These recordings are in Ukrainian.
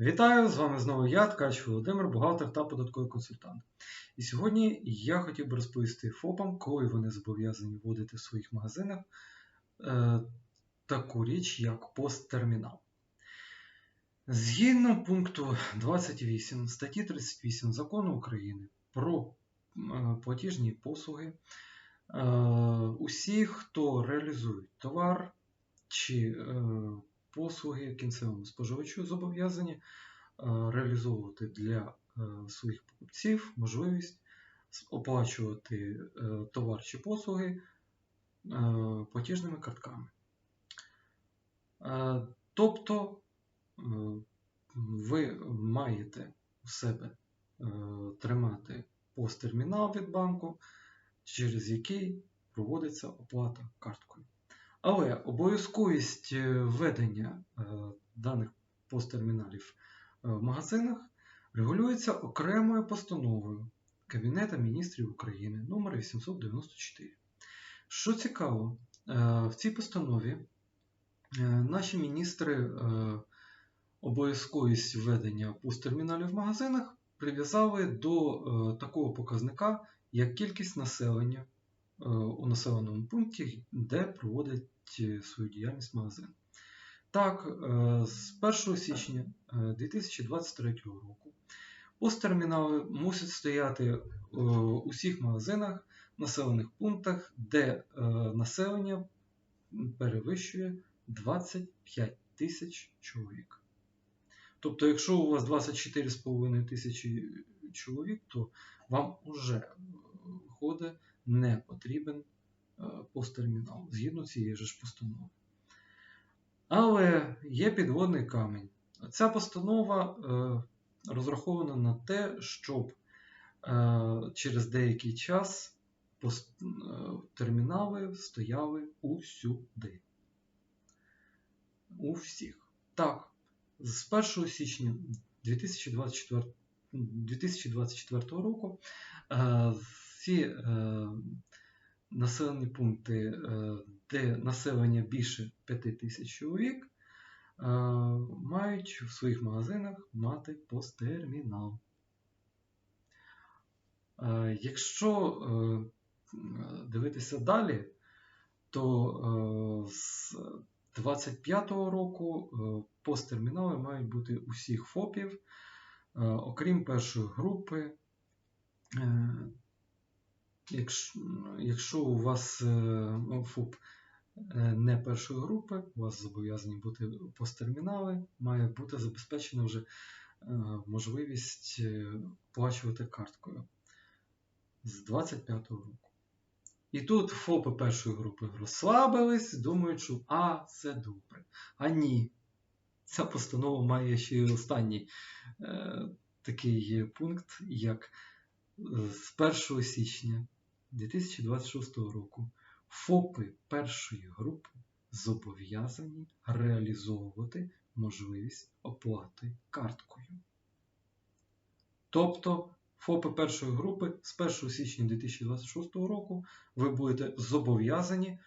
Вітаю! З вами знову я, Ткач Володимир, бухгалтер та податковий консультант. І сьогодні я хотів би розповісти ФОПам, коли вони зобов'язані вводити в своїх магазинах е, таку річ, як посттермінал. Згідно пункту 28 статті 38 Закону України про е, платіжні послуги, е, усі, хто реалізують товар чи е, послуги кінцевому споживачу зобов'язані е, реалізовувати для е, своїх покупців можливість оплачувати е, товар чи послуги платіжними картками. Тобто ви маєте у себе тримати посттермінал від банку, через який проводиться оплата карткою. Але обов'язковість е, введення е, даних посттерміналів е, в магазинах регулюється окремою постановою Кабінету міністрів України номер 894. Що цікаво, в цій постанові наші міністри обов'язковість введення посттерміналів в магазинах прив'язали до такого показника, як кількість населення у населеному пункті, де проводить свою діяльність магазин. Так, е, з 1 січня е, 2023 року посттермінали мусять стояти е, у всіх магазинах, населених пунктах, де е, населення перевищує 25 тисяч чоловік. Тобто, якщо у вас 24,5 тисячі чоловік, то вам уже виходить не потрібен е, посттермінал згідно цієї ж постанови. Але є підводний камінь. Ця постанова е, розрахована на те, щоб е, через деякий час е, термінали стояли усюди. У всіх. Так, з 1 січня 2024, 2024 року е, всі е, населені пункти, е, де населення більше 5 тисяч чоловік, е, мають в своїх магазинах мати посттермінал. Е, Якщо дивитися далі, то з 25-го року посттермінали мають бути усіх ФОПів, окрім першої групи. Якщо, якщо у вас е, ФОП е, не першої групи, у вас зобов'язані бути посттермінали, має бути забезпечена вже е, можливість оплачувати карткою з 25-го року. І тут ФОПи першої групи розслабились, думають, що а, це добре. А ні. Ця постанова має ще й останній е, такий пункт, як з 1 січня 2026 року ФОПи першої групи зобов'язані реалізовувати можливість оплати карткою. Тобто ФОПи першої групи з 1 січня 2026 року ви будете зобов'язані е,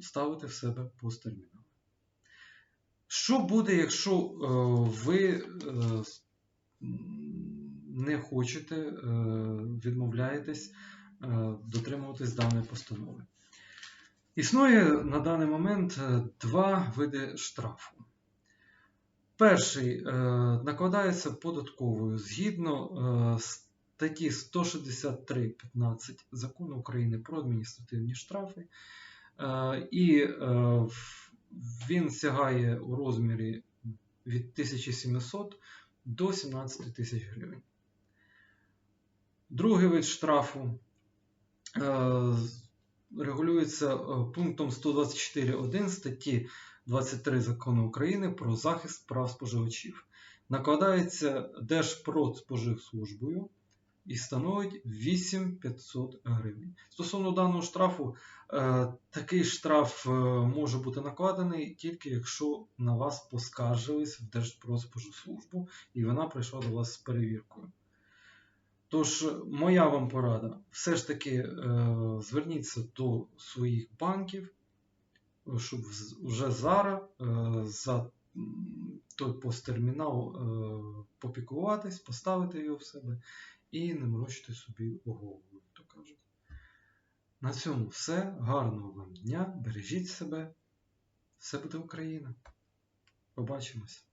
ставити в себе посттермінал. Що буде, якщо е, ви е, не хочете, відмовляєтесь дотримуватись даної постанови? Існує на даний момент е, два види штрафу. Перший е, накладається податковою згідно е, статті 163.15 Закону України про адміністративні штрафи. Е, і е, він сягає у розмірі від 1700 до 17 тисяч гривень. Другий вид штрафу е, регулюється е, пунктом 124.1 статті 23 Закону України про захист прав споживачів. Накладається Держпродспоживслужбою і становить 8500 гривень. Стосовно даного штрафу, е, такий штраф е, може бути накладений тільки якщо на вас поскаржились в Держпродспоживслужбу і вона прийшла до вас з перевіркою. Тож, моя вам порада, все ж таки е, зверніться до своїх банків, щоб вз- вже зараз е, за той посттермінал е, попіклуватись, поставити його в себе і не морочити собі голову, то кажуть. На цьому все. Гарного вам дня, бережіть себе. Все буде Україна. Побачимось.